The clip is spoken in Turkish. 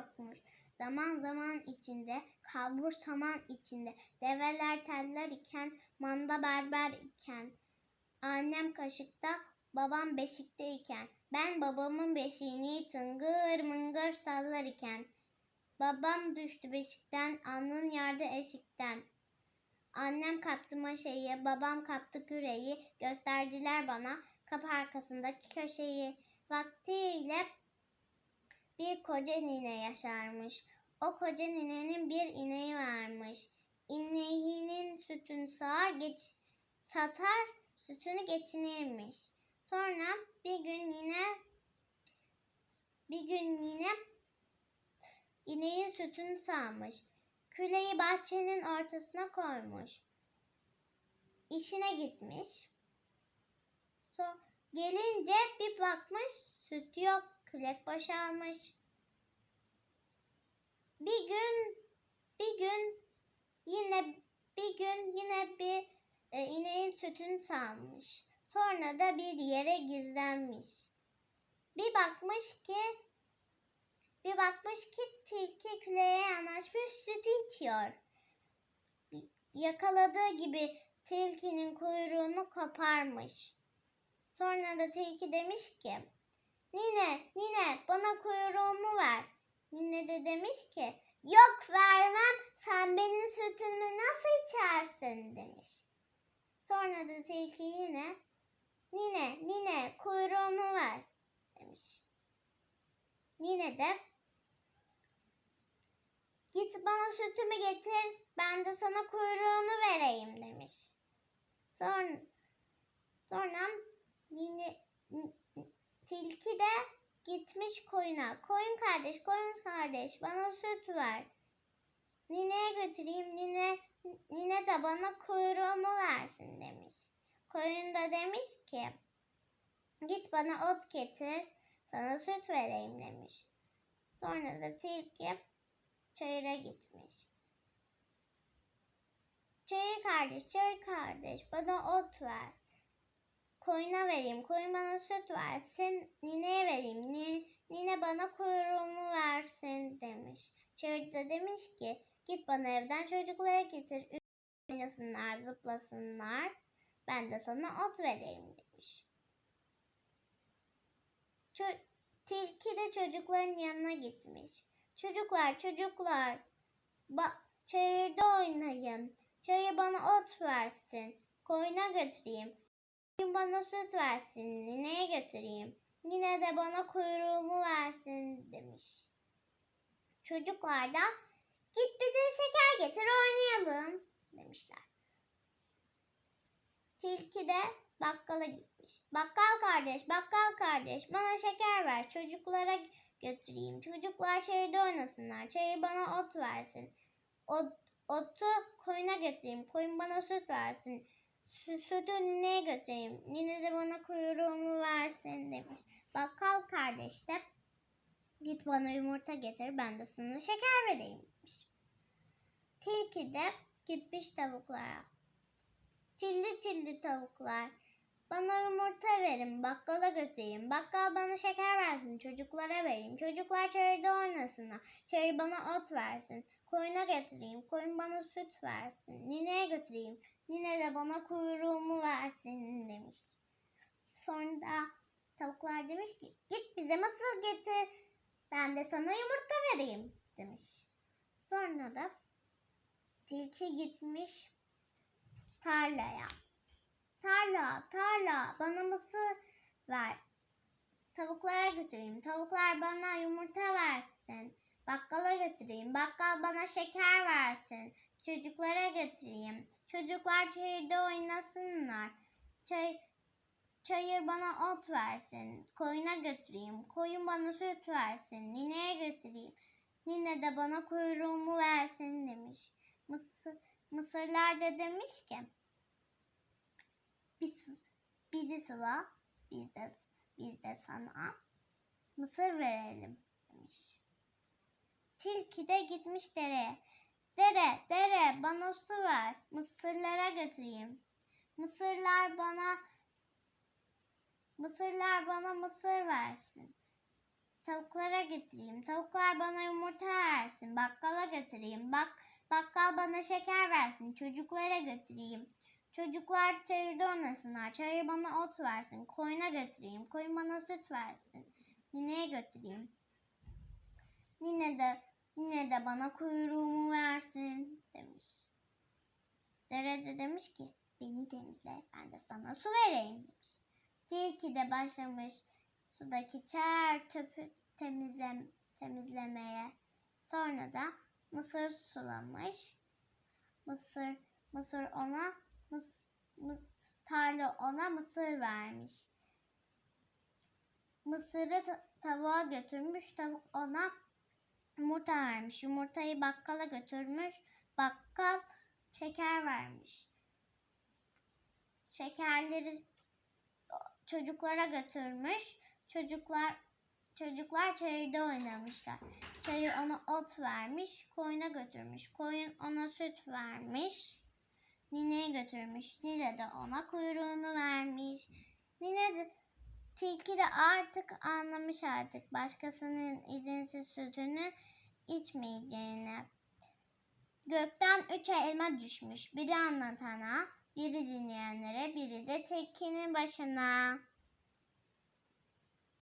yokmuş. Zaman zaman içinde, kalbur saman içinde, develer teller iken, manda berber iken, annem kaşıkta, babam beşikte iken, ben babamın beşiğini tıngır mıngır sallar iken, babam düştü beşikten, alnın yardı eşikten. Annem kaptı maşayı, babam kaptı küreği, gösterdiler bana kapı arkasındaki köşeyi. Vaktiyle bir koca nine yaşarmış. O koca ninenin bir ineği varmış. İneğinin sütünü sağar, geç, satar, sütünü geçinirmiş. Sonra bir gün yine bir gün yine ineğin sütünü sağmış. Küleyi bahçenin ortasına koymuş. İşine gitmiş. So gelince bir bakmış süt yok. Külek boşalmış. Bir gün bir gün yine bir gün yine bir e, ineğin sütünü sağmış. Sonra da bir yere gizlenmiş. Bir bakmış ki bir bakmış ki tilki küleye yanaşmış süt içiyor. Yakaladığı gibi tilkinin kuyruğunu koparmış. Sonra da tilki demiş ki Nine, nine bana kuyruğumu ver. Nine de demiş ki yok vermem sen benim sütümü nasıl içersin demiş. Sonra da tilki yine nine, nine kuyruğumu ver demiş. Nine de Git bana sütümü getir, ben de sana kuyruğunu vereyim demiş. Sonra, sonra yine tilki de gitmiş koyuna. Koyun kardeş, koyun kardeş bana süt ver. Nineye götüreyim, nine, nine de bana kuyruğumu versin demiş. Koyun da demiş ki, git bana ot getir, sana süt vereyim demiş. Sonra da tilki çayıra gitmiş. Çayır kardeş, çayır kardeş bana ot ver. Koyuna vereyim, koyun bana süt versin, nineye vereyim, Ni- nine bana kuyruğumu versin demiş. Çayır da demiş ki git bana evden çocuklara getir, oynasınlar, zıplasınlar, ben de sana ot vereyim demiş. Ço- Tilki de çocukların yanına gitmiş. Çocuklar, çocuklar. Ba çayırda oynayın. Çayır bana ot versin. Koyuna götüreyim. Koyun bana süt versin. Nineye götüreyim. Nine de bana kuyruğumu versin demiş. Çocuklar da git bize şeker getir oynayalım demişler. Tilki de bakkala gitmiş. Bakkal kardeş, bakkal kardeş bana şeker ver. Çocuklara götüreyim. Çocuklar çayırda oynasınlar. Çayır bana ot versin. Ot, otu koyuna götüreyim. Koyun bana süt versin. Sü, sütü nineye götüreyim. Nine de bana kuyruğumu versin demiş. Bakkal kardeş de git bana yumurta getir ben de sana şeker vereyim demiş. Tilki de gitmiş tavuklara. Çilli çilli tavuklar. Bana yumurta verin, bakkala götüreyim. Bakkal bana şeker versin, çocuklara vereyim. Çocuklar çayırda oynasınlar. Çayır bana ot versin. Koyuna götüreyim, koyun bana süt versin. Nineye götüreyim, nine de bana kuyruğumu versin demiş. Sonra da tavuklar demiş ki, git bize mısır getir. Ben de sana yumurta vereyim demiş. Sonra da tilki gitmiş tarlaya. Tarla, tarla, bana mısır ver. Tavuklara götüreyim. Tavuklar bana yumurta versin. Bakkala götüreyim. Bakkal bana şeker versin. Çocuklara götüreyim. Çocuklar çayırda oynasınlar. Çay, çayır bana ot versin. Koyuna götüreyim. Koyun bana süt versin. Nineye götüreyim. Nine de bana kuyruğumu versin demiş. Mısır, Mısırlar da demiş ki biz, bizi sula, biz de, biz de sana mısır verelim demiş. Tilki de gitmiş dereye. Dere, dere bana su ver, mısırlara götüreyim. Mısırlar bana, mısırlar bana mısır versin. tavuklara götüreyim. Tavuklar bana yumurta versin. Bakkala götüreyim. Bak bakkal bana şeker versin. Çocuklara götüreyim. Çocuklar çayırda oynasınlar. Çayır bana ot versin. Koyuna götüreyim. Koyun bana süt versin. Nineye götüreyim. Nine de Nine de bana kuyruğumu versin demiş. Dere de demiş ki beni temizle ben de sana su vereyim demiş. Tilki de başlamış sudaki çer töpü temizle, temizlemeye. Sonra da mısır sulamış. Mısır mısır ona mıs, mıs, tarla ona mısır vermiş. Mısırı ta- tavuğa götürmüş. Tavuk ona yumurta vermiş. Yumurtayı bakkala götürmüş. Bakkal şeker vermiş. Şekerleri çocuklara götürmüş. Çocuklar çocuklar çayırda oynamışlar. Çayır ona ot vermiş, koyuna götürmüş. Koyun ona süt vermiş. Nineye götürmüş. Nine de ona kuyruğunu vermiş. Nine de tilki de artık anlamış artık başkasının izinsiz sütünü içmeyeceğini. Gökten üç elma düşmüş. Biri anlatana, biri dinleyenlere, biri de tilkinin başına.